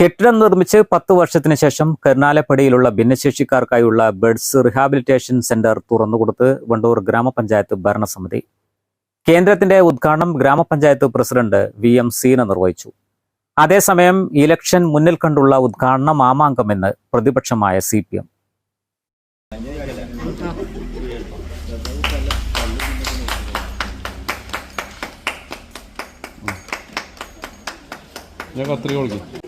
കെട്ടിടം നിർമ്മിച്ച് പത്ത് വർഷത്തിന് ശേഷം കരുനാലപ്പടിയിലുള്ള ഭിന്നശേഷിക്കാർക്കായുള്ള ബെഡ്സ് റിഹാബിലിറ്റേഷൻ സെന്റർ തുറന്നുകൊടുത്ത് വണ്ടൂർ ഗ്രാമപഞ്ചായത്ത് ഭരണസമിതി. കേന്ദ്രത്തിന്റെ ഉദ്ഘാടനം ഗ്രാമപഞ്ചായത്ത് പ്രസിഡന്റ് വി എം സീന നിർവഹിച്ചു. അതേസമയം ഇലക്ഷൻ മുന്നിൽ കണ്ടുള്ള ഉദ്ഘാടനം മാമാങ്കമെന്ന് പ്രതിപക്ഷമായ സി പി എം. ഞാൻ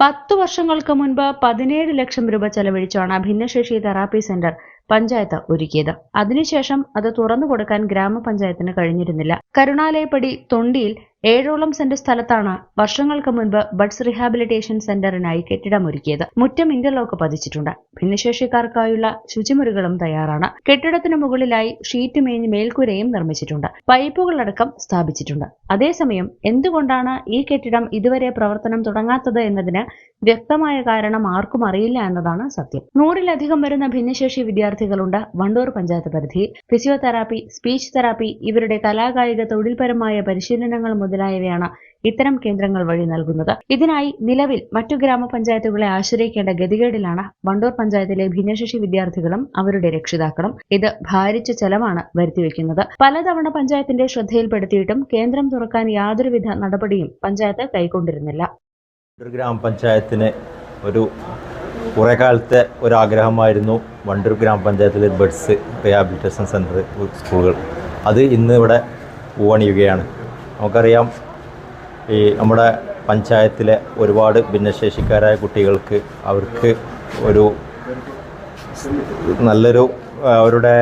പത്തു വർഷങ്ങൾക്ക് മുൻപ് പതിനേഴ് ലക്ഷം രൂപ ചെലവഴിച്ചാണ് ഭിന്നശേഷി തെറാപ്പി സെന്റർ പഞ്ചായത്ത് ഒരുക്കിയത്. അതിനുശേഷം അത് തുറന്നു കൊടുക്കാൻ ഗ്രാമപഞ്ചായത്തിന് കഴിഞ്ഞിരുന്നില്ല. കരുണാലയപ്പടി തൊണ്ടിയിൽ ഏഴോളം സെന്റ് സ്ഥലത്താണ് വർഷങ്ങൾക്ക് മുൻപ് ബഡ്സ് റീഹാബിലിറ്റേഷൻ സെന്ററിനായി കെട്ടിടമൊരുക്കിയത്. മുറ്റം ഇന്റർലോക്ക് പതിച്ചിട്ടുണ്ട്. ഭിന്നശേഷിക്കാർക്കായുള്ള ശുചിമുറികളും തയ്യാറാണ്. കെട്ടിടത്തിന് മുകളിലായി ഷീറ്റ് മേഞ്ഞ് മേൽക്കൂരയും നിർമ്മിച്ചിട്ടുണ്ട്. പൈപ്പുകളടക്കം സ്ഥാപിച്ചിട്ടുണ്ട്. അതേസമയം എന്തുകൊണ്ടാണ് ഈ കെട്ടിടം ഇതുവരെ പ്രവർത്തനം തുടങ്ങാത്തത് എന്നതിന് വ്യക്തമായ കാരണം ആർക്കും അറിയില്ല എന്നതാണ് സത്യം. നൂറിലധികം വരുന്ന ഭിന്നശേഷി വിദ്യാർത്ഥികളുണ്ട്. വണ്ടൂർ പഞ്ചായത്ത് പരിധിയിൽ ഫിസിയോതെറാപ്പി സ്പീച്ച് തെറാപ്പി ഇവരുടെ കലാകായിക തൊഴിൽപരമായ പരിശീലനങ്ങൾ മുതലായവയാണ് ഇത്തരം കേന്ദ്രങ്ങൾ വഴി നൽകുന്നത്. ഇതിനായി നിലവിൽ മറ്റു ഗ്രാമപഞ്ചായത്തുകളെ ആശ്രയിക്കേണ്ട ഗതികേടിലാണ് വണ്ടൂർ പഞ്ചായത്തിലെ ഭിന്നശേഷി വിദ്യാർത്ഥികളും അവരുടെ രക്ഷിതാക്കളും. ഇത് ഭാരിച്ച ചെലവാണ് വരുത്തിവെക്കുന്നത്. പലതവണ പഞ്ചായത്തിന്റെ ശ്രദ്ധയിൽപ്പെടുത്തിയിട്ടും കേന്ദ്രം തുറക്കാൻ യാതൊരുവിധ നടപടിയും പഞ്ചായത്ത് കൈക്കൊണ്ടിരുന്നില്ല. ഗ്രാമപഞ്ചായത്തിന് ഒരു കുറേ കാലത്തെ ഒരാഗ്രഹമായിരുന്നു വണ്ടൂർ ഗ്രാമപഞ്ചായത്തിലെ ബഡ്സ് റിഹാബിലിറ്റേഷൻ സെന്റർ സ്കൂളുകൾ. അത് ഇന്ന് ഇവിടെ നമുക്കറിയാം ഈ നമ്മുടെ പഞ്ചായത്തിലെ ഒരുപാട് ഭിന്നശേഷിക്കാരായ കുട്ടികൾക്ക് അവർക്ക് ഒരു നല്ലൊരു അവരുടെ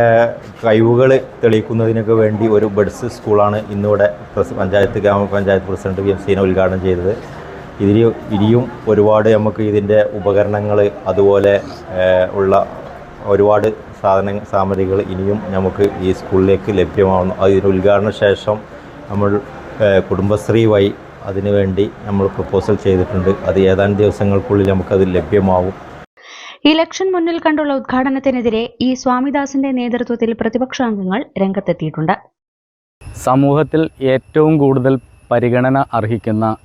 കഴിവുകൾ തെളിയിക്കുന്നതിനൊക്കെ വേണ്ടി ഒരു ബഡ്സ് സ്കൂളാണ് ഇന്നിവിടെ പഞ്ചായത്ത് ഗ്രാമപഞ്ചായത്ത് പ്രസിഡന്റ് വി എം സീന ഉദ്ഘാടനം ചെയ്തത്. ഇതിൽ ഇനിയും ഒരുപാട് നമുക്ക് ഇതിന്റെ ഉപകരണങ്ങൾ അതുപോലെ ഉള്ള ഒരുപാട് സാധന സാമഗ്രികൾ ഇനിയും നമുക്ക് ഈ സ്കൂളിലേക്ക് ലഭ്യമാവുന്നു. അതിന് ഉദ്ഘാടന ശേഷം നമ്മൾ കുടുംബശ്രീ വഴി അതിനുവേണ്ടി നമ്മൾ പ്രപ്പോസൽ ചെയ്തിട്ടുണ്ട്. അത് ഏതാനും ദിവസങ്ങൾക്കുള്ളിൽ നമുക്കത് ലഭ്യമാവും. ഇലക്ഷൻ മുന്നിൽ കണ്ടുള്ള ഉദ്ഘാടനത്തിനെതിരെ ഈ സ്വാമിദാസിന്റെ നേതൃത്വത്തിൽ പ്രതിപക്ഷാംഗങ്ങൾ രംഗത്തെത്തിയിട്ടുണ്ട്. സമൂഹത്തിൽ ഏറ്റവും കൂടുതൽ പരിഗണന അർഹിക്കുന്ന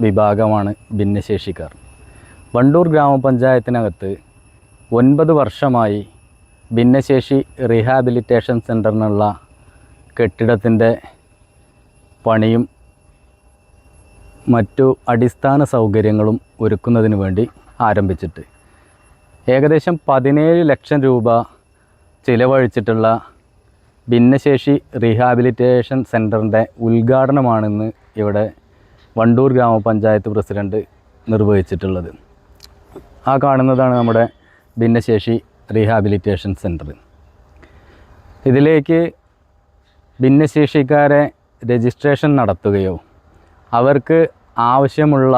വിഭാഗമാണ് ഭിന്നശേഷിക്കാർ. വണ്ടൂർ ഗ്രാമപഞ്ചായത്തിനകത്ത് ഒൻപത് വർഷമായി ഭിന്നശേഷി റീഹാബിലിറ്റേഷൻ സെന്ററിനുള്ള കെട്ടിടത്തിന്റെ പണിയും മറ്റു അടിസ്ഥാന സൗകര്യങ്ങളും ഒരുക്കുന്നതിന് വേണ്ടി ആരംഭിച്ചിട്ട് ഏകദേശം പതിനേഴ് ലക്ഷം രൂപ ചിലവഴിച്ചിട്ടുള്ള ഭിന്നശേഷി റീഹാബിലിറ്റേഷൻ സെന്ററിന്റെ ഉദ്ഘാടനമാണിന്ന് ഇവിടെ വണ്ടൂർ ഗ്രാമപഞ്ചായത്ത് പ്രസിഡന്റ് നിർവഹിച്ചിട്ടുള്ളത്. ആ കാണുന്നതാണ് നമ്മുടെ ഭിന്നശേഷി റീഹാബിലിറ്റേഷൻ സെന്റർ ഇതിലേക്ക് ഭിന്നശേഷിക്കാരെ രജിസ്ട്രേഷൻ നടത്തുകയോ അവർക്ക് ആവശ്യമുള്ള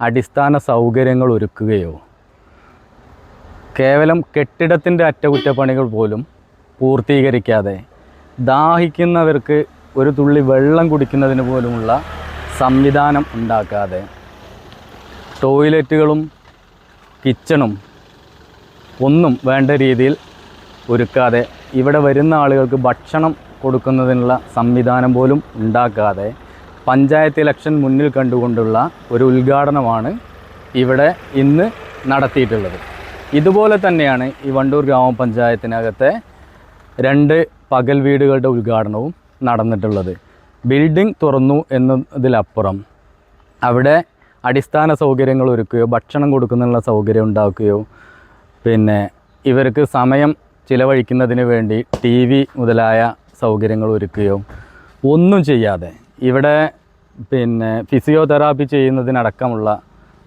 അടിസ്ഥാന സൗകര്യങ്ങൾ ഒരുക്കുകയോ കേവലം കെട്ടിടത്തിന്റെ അറ്റകുറ്റപ്പണികൾ പോലും പൂർത്തീകരിക്കാതെ ദാഹിക്കുന്നവർക്ക് ഒരു തുള്ളി വെള്ളം കുടിക്കുന്നതിന് പോലുമുള്ള സംവിധാനം ഉണ്ടാക്കാതെ ടോയ്ലറ്റുകളും കിച്ചണും ഒന്നും വേണ്ട രീതിയിൽ ഒരുക്കാതെ ഇവിടെ വരുന്ന ആളുകൾക്ക് ഭക്ഷണം കൊടുക്കുന്നതിനുള്ള സംവിധാനം പോലും ഉണ്ടാക്കാതെ പഞ്ചായത്ത് ഇലക്ഷൻ മുന്നിൽ കണ്ടുകൊണ്ടുള്ള ഒരു ഉദ്ഘാടനമാണ് ഇവിടെ ഇന്ന് നടത്തിയിട്ടുള്ളത്. ഇതുപോലെ തന്നെയാണ് ഈ വണ്ടൂർ ഗ്രാമപഞ്ചായത്തിനകത്തെ രണ്ട് പകൽ വീടുകളുടെ ഉദ്ഘാടനവും നടന്നിട്ടുള്ളത്. ബിൽഡിംഗ് തുറന്നു എന്നതിലപ്പുറം അവിടെ അടിസ്ഥാന സൗകര്യങ്ങൾ ഒരുക്കുകയോ ഭക്ഷണം കൊടുക്കുന്നതിനുള്ള സൗകര്യം ഉണ്ടാക്കുകയോ പിന്നെ ഇവർക്ക് സമയം ചിലവഴിക്കുന്നതിന് വേണ്ടി ടി മുതലായ സൗകര്യങ്ങൾ ഒരുക്കുകയോ ഒന്നും ചെയ്യാതെ ഇവിടെ പിന്നെ ഫിസിയോതെറാപ്പി ചെയ്യുന്നതിനടക്കമുള്ള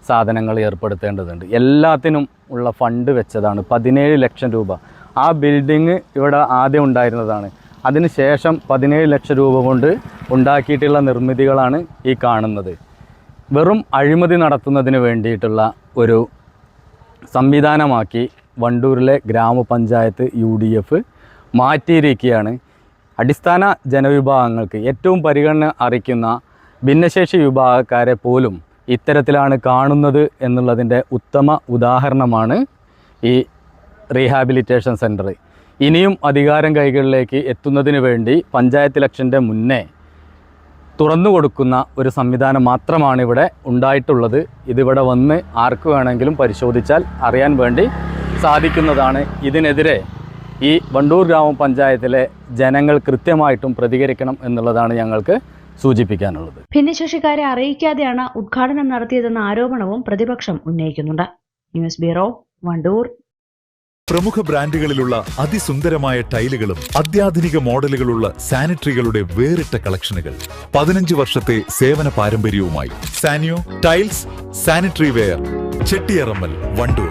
സാധനങ്ങൾ ഏർപ്പെടുത്തേണ്ടതുണ്ട്. എല്ലാത്തിനും ഉള്ള ഫണ്ട് വെച്ചതാണ് പതിനേഴ് ലക്ഷം രൂപ. ആ ബിൽഡിങ് ഇവിടെ ആദ്യം ഉണ്ടായിരുന്നതാണ്. അതിനുശേഷം പതിനേഴ് ലക്ഷം രൂപ കൊണ്ട് ഉണ്ടാക്കിയിട്ടുള്ള നിർമ്മിതികളാണ് ഈ കാണുന്നത്. വെറും അഴിമതി നടത്തുന്നതിന് വേണ്ടിയിട്ടുള്ള ഒരു സംവിധാനമാക്കി വണ്ടൂരിലെ ഗ്രാമപഞ്ചായത്ത് യു ഡി എഫ് മാറ്റിയിരിക്കുകയാണ്. അടിസ്ഥാന ജനവിഭാഗങ്ങൾക്ക് ഏറ്റവും പരിഗണന അറിയിക്കുന്ന ഭിന്നശേഷി വിഭാഗക്കാരെ പോലും ഇത്തരത്തിലാണ് കാണുന്നത് എന്നുള്ളതിന്റെ ഉത്തമ ഉദാഹരണമാണ് ഈ റീഹാബിലിറ്റേഷൻ സെന്റർ ഇനിയും അധികാരം കൈകളിലേക്ക് എത്തുന്നതിന് വേണ്ടി പഞ്ചായത്ത് ഇലക്ഷന്റെ മുന്നേ തുറന്നു കൊടുക്കുന്ന ഒരു സംവിധാനം മാത്രമാണ് ഇവിടെ ഉണ്ടായിട്ടുള്ളത്. ഇതിവിടെ വന്ന് ആർക്ക് വേണമെങ്കിലും പരിശോധിച്ചാൽ അറിയാൻ വേണ്ടി സാധിക്കുന്നതാണ്. ഇതിനെതിരെ ഈ വണ്ടൂർ ഗ്രാമപഞ്ചായത്തിലെ ജനങ്ങൾ കൃത്യമായിട്ടും പ്രതികരിക്കണം എന്നുള്ളതാണ് ഞങ്ങൾക്ക് സൂചിപ്പിക്കാനുള്ളത്. ഭിന്നശേഷിക്കാരെ അറിയിക്കാതെയാണ് ഉദ്ഘാടനം നടത്തിയതെന്ന ആരോപണവും പ്രതിപക്ഷം ഉന്നയിക്കുന്നുണ്ട്. News bureau Wandoor. പ്രമുഖ ബ്രാൻഡുകളിലുള്ള അതിസുന്ദരമായ ടൈലുകളും അത്യാധുനിക മോഡലുകളുള്ള സാനിറ്ററികളുടെ വേറിട്ട കളക്ഷനുകൾ പതിനഞ്ച് വർഷത്തെ സേവന പാരമ്പര്യവുമായി Sanio tiles sanitary ware Chettiyarammal Wandoor.